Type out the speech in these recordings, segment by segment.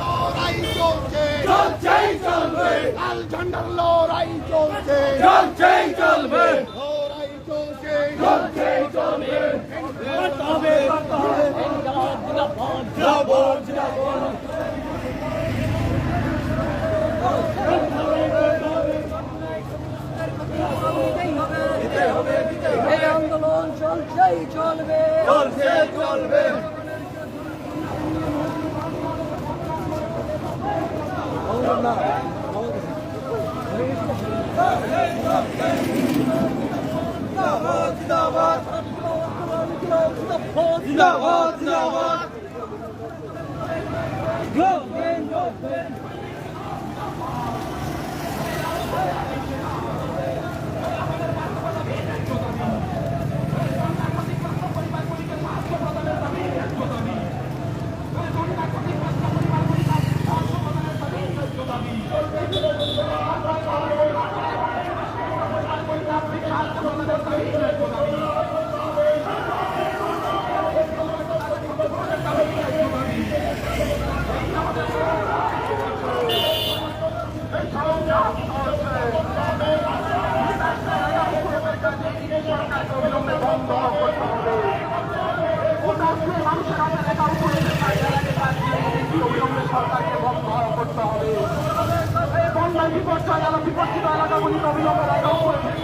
লড়াই চলছে চলছেই চলবে লাল ঝান্ডার লড়াই চলছে চলছেই চলবে লড়াই চলছে চলছেই চলবে করতে হবে করতে হবে জিন্দাবাদ জিন্দাবাদ এই আন্দোলন চলছেই চলবে চলছে চলবে জিন্দাবাদ জিন্দাবাদ জিন্দাবাদ জিন্দাবাদ বন্যায় বিপর্যয় এলাকা বিপর্যিত এলাকাগুলিতে অবিলম্বে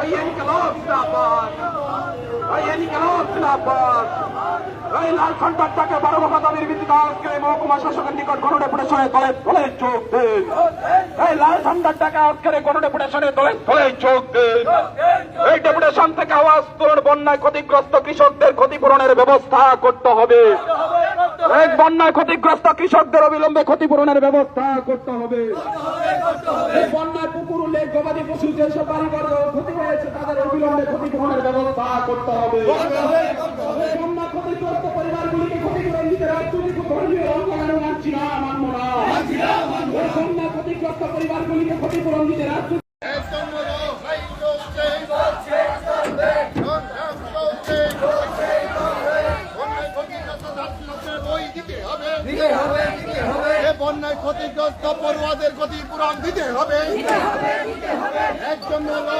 এই ইনকলাব জিন্দাবাদ এই লাল ঝান্ডাটাকে বারো দফা দাবির ভিত্তিতে আজকে মহকুমা শাসকের নিকট গণডেপুটেশনে দলে দলে যোগ দিন এই লাল ঝান্ডাটাকে আজকের গণডেপুটেশনে দলে দলে যোগ দিন এই ডেপুটেশন থেকে আওয়াজ তুলুন বন্যায় ক্ষতিগ্রস্ত কৃষকদের ক্ষতিপূরণের ব্যবস্থা করতে হবে এক বন্যায় ক্ষতিগ্রস্ত কৃষকদের অবিলম্বে ক্ষতিপূরণের ব্যবস্থা করতে হবে। বন্যায় পুকুর, লেক, গবাদি পশু যেসব বাড়িঘর ক্ষতি হয়েছে, তাদের অবিলম্বে ক্ষতিপূরণের ব্যবস্থা করতে হবে। বন্যা ক্ষতিগ্রস্ত ক্ষতিপূরণ দিতে ধর্মীয় অঙ্গনানো মানছি না, মানব না। বন্যা ক্ষতিগ্রস্ত ক্ষতিপূরণ দিতে বন্যায় ক্ষতিগ্রস্ত পড়ুয়াদের ক্ষতিপূরণ দিতে হবে। একজন হবে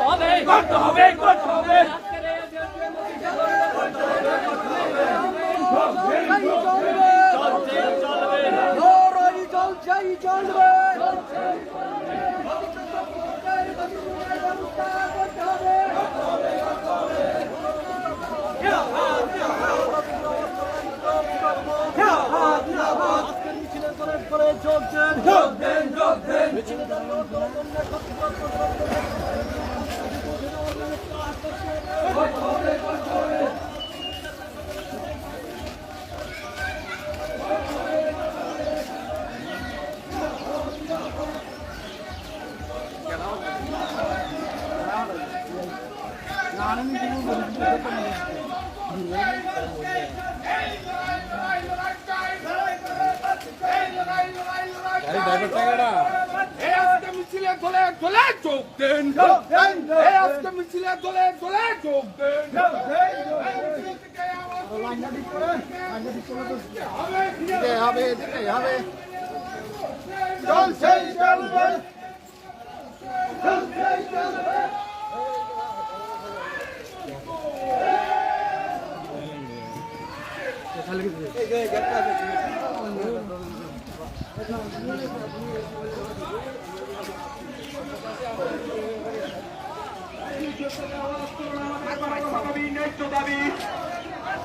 হবে। করতে হবে চলছেই চলবে লড়াই চলছেই চলবে যোগ দেন যোগ দেন এই আজকে মিছিলে দলে দলে যোগ দেন আজকে মিছিলে দলে দলে যোগ দেন হবে দিতে হবে চলছে চলবে দাবি ন্যায্য দাবি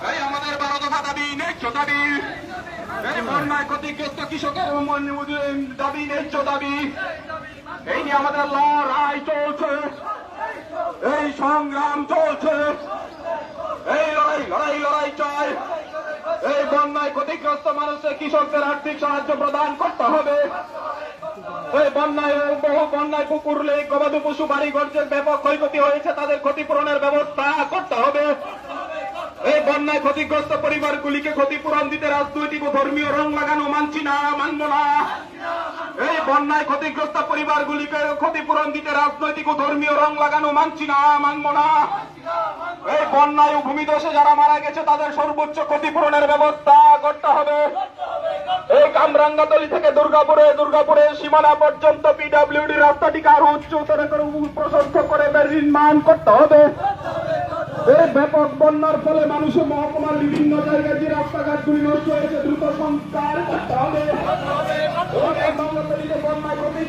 এই আমাদের বারো দফা দাবি ন্যায্য দাবি এই বন্যায় ক্ষতিগ্রস্ত কৃষকের দাবি ন্যায্য দাবি এই নিয়ে আমাদের লড়াই চলছে এই সংগ্রাম চলছে বন্যায় ক্ষতিগ্রস্ত মানুষের কৃষকদের আর্থিক সাহায্য প্রদান করতে হবে। এই বন্যায় বহু বন্যায় পুকুর, লেক, গবাদি পশু বাড়ি ঘরদের ব্যাপক ক্ষয়ক্ষতি হয়েছে, তাদের ক্ষতিপূরণের ব্যবস্থা করতে হবে। এই বন্যায় ক্ষতিগ্রস্ত পরিবারগুলিকে ক্ষতিপূরণ দিতে রাজনৈতিক ও ধর্মীয় রং লাগানো মানছি না, মানব না। এই বন্যায় ক্ষতিগ্রস্ত পরিবারগুলিকে ক্ষতিপূরণ দিতে রাজনৈতিক ও ধর্মীয় রং লাগানো মানছি না, মানব না। এই বন্যায় ও ভূমিদশে যারা মারা গেছে, তাদের সর্বোচ্চ ক্ষতিপূরণের ব্যবস্থা করতে হবে। এই কামরাঙ্গাতলি থেকে দুর্গাপুরে দুর্গাপুরে সীমানা পর্যন্ত পিডাব্লিউডি রাস্তাটিকে আরও উচ্চতর করে প্রশস্ত করে নির্মাণ করতে হবে। এই ব্যাপক বন্যার ফলে মানুষের মহকুমার বিভিন্ন জায়গায় যে রাস্তাঘাটগুলি নষ্ট হয়েছে, দ্রুত সংস্কার করতে হবে।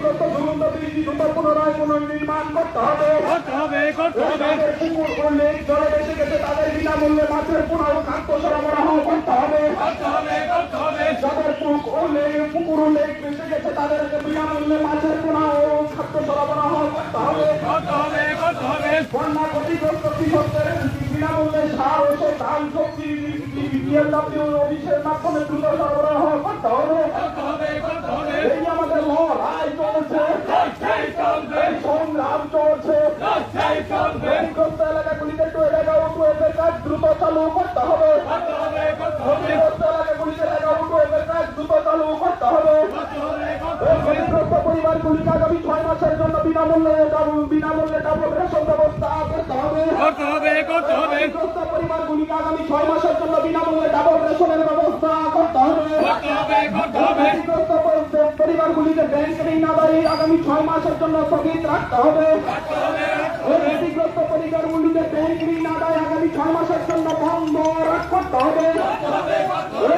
ক্ষতিগ্রস্ত ঝুলন্ত দ্রুত পুনরায় পুনর্নির্মাণ করতে হবে। করতে হবে করতে হবে। পুকুর লেক জলে বেঁচে গেছে তাদের বিনামূল্যে মাছের পুনর খাদ্য সরবরাহ করতে হবে। করতে হবে করতে হবে। যাদের পুকুর ও পুকুর লেক বেঁচে গেছে তাদেরকে বিনামূল্যে মাছের পোনা ও খাদ্য সরবরাহ করতে হবে। করতে হবে করতে হবে। বন্যা ক্ষতিগ্রস্ত কৃষকদের বিনামূল্যে সার ওষুধ ধান সবজি বিএলডব্লিউ অফিসের মাধ্যমে দ্রুত সরবরাহ করতে হবে করতে হবে করতে হবে এই আমাদের লড়াই চলছে সেই চলবে এই সংগ্রাম চলছে সেই চলবে ক্ষতিগ্রস্ত এলাকাগুলিতে টয়লেট ও টয়লেটের কাজ দ্রুত চালু করতে হবে করতে হবে করতে হবে ক্ষতিগ্রস্ত এলাকাগুলিতে লেখা ও টয়লেটের কাজ দ্রুত চালু করতে হবে করতে হবে করতে এই হবে। পরিবারগুলিকে আগামী ছয় মাসের জন্য বিনামূল্যে বিনামূল্যে ডাবল রেশন ব্যবস্থা করতে হবে। করতে হবে করতে হবে। পরিবারগুলিকে আগামী ছয় মাসের জন্য বিনামূল্যে ডাবল রেশনের ব্যবস্থা করতে হবে। করতে হবে করতে হবে। পরিবারগুলিকে ব্যাংক ঋণ আদায় আগামী ছয় মাসের জন্য স্থগিত রাখতে হবে। ক্ষতিগ্রস্ত ঋণ আদায় আগামী ছয় মাসের জন্য বন্ধ করতে হবে।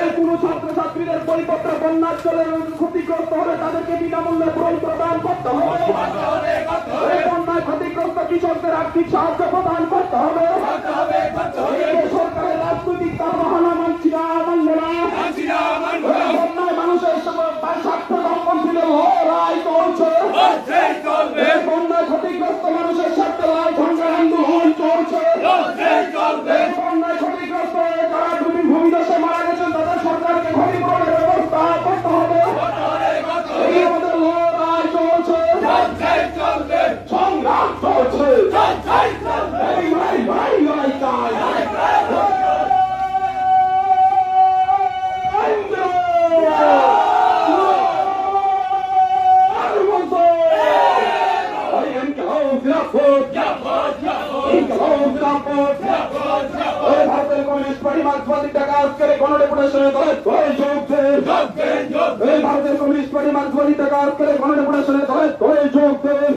এই কোনো ছাত্রছাত্রীদের বইপত্র বন্যার জলে ক্ষতিগ্রস্ত হবে তাদেরকে বিনামূল্যে বই প্রদান করতে হবে। এই বন্যায় ক্ষতিগ্রস্ত কৃষকদের আর্থিক সাহায্য প্রদান করতে হবে। সরকারের রাজনৈতিক তার ভারতের কমিউনিস্ট পার্টি মার্কসবাদী টাকা আজকের গণডেপুটেশনে দলে দলে যোগ দেন এই ভারতের কমিউনিস্ট পার্টি মার্কসবাদী টাকা আজকের গণডেপুটেশনে দলে দলে যোগ দেন